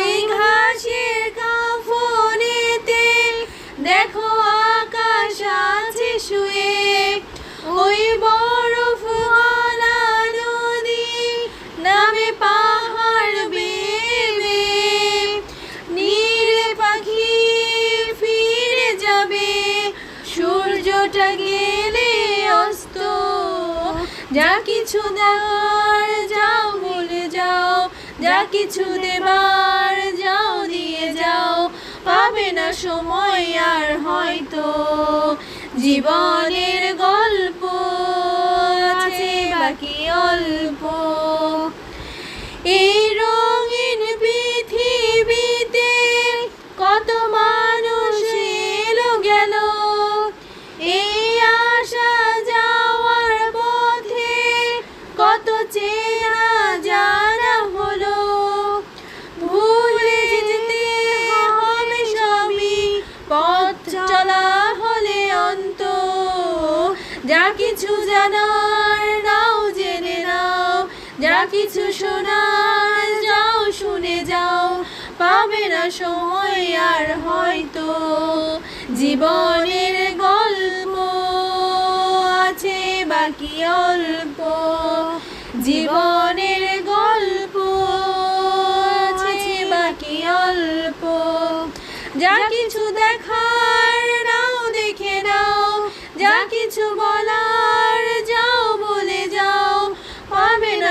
ওই ঘাসের কাফনেতে দেখো আকাশ আছে শুয়ে। ওই বরফ নদী নামে পাহাড় নীল পাখি ফিরে যাবে। সূর্যটা গেলে অস্ত। যা কিছু দেওয়ার যাও বলে যাও। যা কিছু দেবার সময় আর হয়তো জীবনের গল্প আছে বাকি অল্প। এই রঙিন পৃথিবীতে কত মানুষ এলো গেল। এই আসা যাওয়ার পথে কত চেনা জানার নাও জেনে নাও। যা কিছু শোনার, যাও, শুনে যাও। পাবে না সময় আর হয়তো। জীবনের গল্প আছে, বাকি অল্প। জীবনের গল্প আছে, বাকি অল্প। যা কিছু দেখার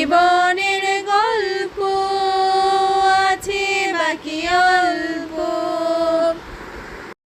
গল্প